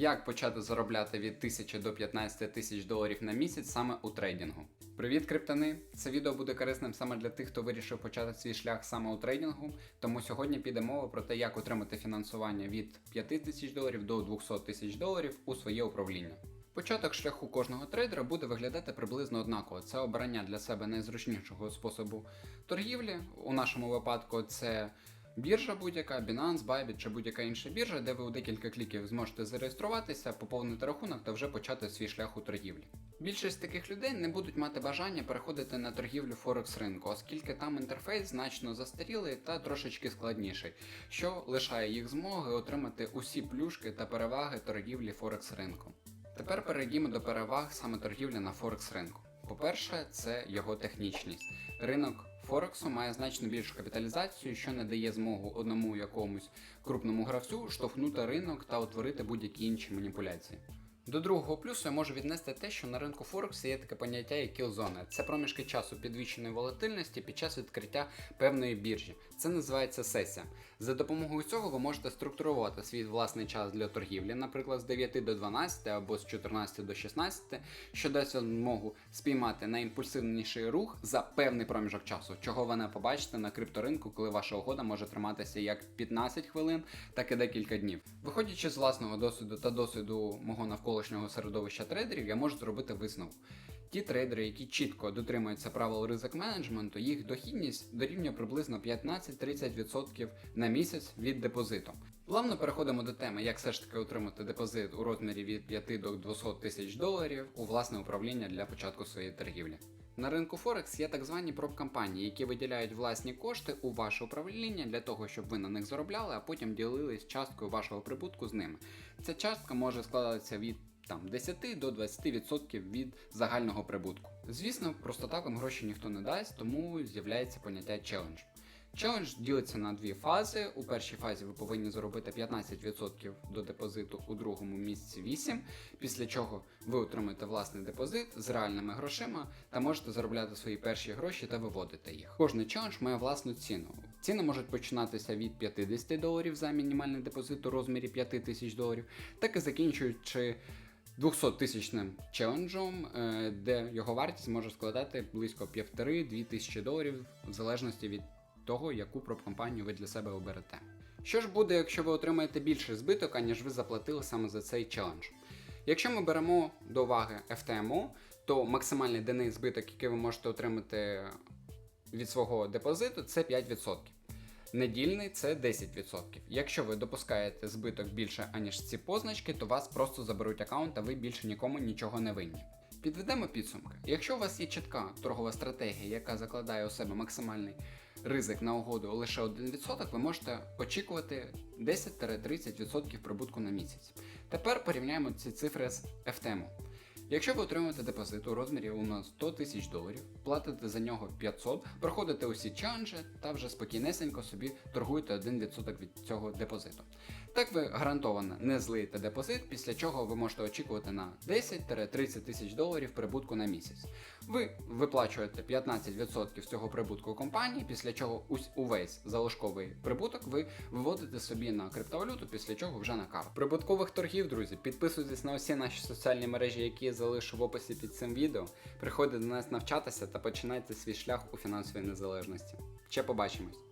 Як почати заробляти від 1000 до 15 тисяч доларів на місяць саме у трейдингу? Привіт, криптони! Це відео буде корисним саме для тих, хто вирішив почати свій шлях саме у трейдингу. Тому сьогодні піде мова про те, як отримати фінансування від 5 тисяч доларів до 200 тисяч доларів у своє управління. Початок шляху кожного трейдера буде виглядати приблизно однаково. Це обрання для себе найзручнішого способу торгівлі. У нашому випадку це біржа будь-яка, Binance, Bybit чи будь-яка інша біржа, де ви у декілька кліків зможете зареєструватися, поповнити рахунок та вже почати свій шлях у торгівлі. Більшість таких людей не будуть мати бажання переходити на торгівлю Форекс ринку, оскільки там інтерфейс значно застарілий та трошечки складніший, що лишає їх змоги отримати усі плюшки та переваги торгівлі Форекс ринку. Тепер перейдімо до переваг саме торгівлі на Форекс ринку. По-перше, це його технічність. Ринок Форексу має значно більшу капіталізацію, що не дає змогу одному якомусь крупному гравцю штовхнути ринок та утворити будь-які інші маніпуляції. До другого плюсу я можу віднести те, що на ринку Форексу є таке поняття як кілзони. Це проміжки часу підвищеної волатильності під час відкриття певної біржі. Це називається сесія. За допомогою цього ви можете структурувати свій власний час для торгівлі, наприклад, з 9 до 12 або з 14 до 16, що дасть вам змогу спіймати найімпульсивніший рух за певний проміжок часу, чого ви не побачите на крипторинку, коли ваша угода може триматися як 15 хвилин, так і декілька днів. Виходячи з власного досвіду та досвіду мого навколишнього середовища трейдерів, я можу зробити висновок. Ті трейдери, які чітко дотримуються правил ризик менеджменту, їх дохідність дорівнює приблизно 15-30% на місяць від депозиту. Плавно переходимо до теми, як все ж таки отримати депозит у розмірі від 5 до 200 тисяч доларів у власне управління для початку своєї торгівлі. На ринку Форекс є так звані проб-компанії, які виділяють власні кошти у ваше управління для того, щоб ви на них заробляли, а потім ділились часткою вашого прибутку з ними. Ця частка може складатися від там 10 до 20% від загального прибутку. Звісно, просто так вам гроші ніхто не дасть, тому з'являється поняття челендж. Челендж ділиться на дві фази. У першій фазі ви повинні заробити 15% до депозиту, у другому місці 8%, після чого ви отримаєте власний депозит з реальними грошима та можете заробляти свої перші гроші та виводити їх. Кожний челендж має власну ціну. Ціни можуть починатися від 50 доларів за мінімальний депозит у розмірі 5 тисяч доларів, так і закінчуючи 200 тисячним челенджом, е, де його вартість може складати близько 1,5-2 тисячі доларів в залежності від того, яку проб-компанію ви для себе оберете. Що ж буде, якщо ви отримаєте більше збиток, аніж ви заплатили саме за цей челендж? Якщо ми беремо до уваги FTMO, то максимальний денний збиток, який ви можете отримати від свого депозиту, це 5%. Недільний це 10%. Якщо ви допускаєте збиток більше, аніж ці позначки, то вас просто заберуть аккаунт, а ви більше нікому нічого не винні. Підведемо підсумки. Якщо у вас є чітка торгова стратегія, яка закладає у себе максимальний ризик на угоду лише 1%, ви можете очікувати 10-30% прибутку на місяць. Тепер порівняємо ці цифри з FTM. Якщо ви отримуєте депозит у розмірі у нас 100 тисяч доларів, платите за нього 500, проходите усі челенджі та вже спокійнесенько собі торгуєте 1% від цього депозиту. Так ви гарантовано не злиєте депозит, після чого ви можете очікувати на 10-30 тисяч доларів прибутку на місяць. Ви виплачуєте 15% з цього прибутку компанії, після чого увесь залишковий прибуток ви виводите собі на криптовалюту, після чого вже на карту. Прибуткових торгів, друзі, підписуйтесь на усі наші соціальні мережі, які залишу в описі під цим відео. Приходьте до нас навчатися та починайте свій шлях у фінансовій незалежності. Ще побачимось!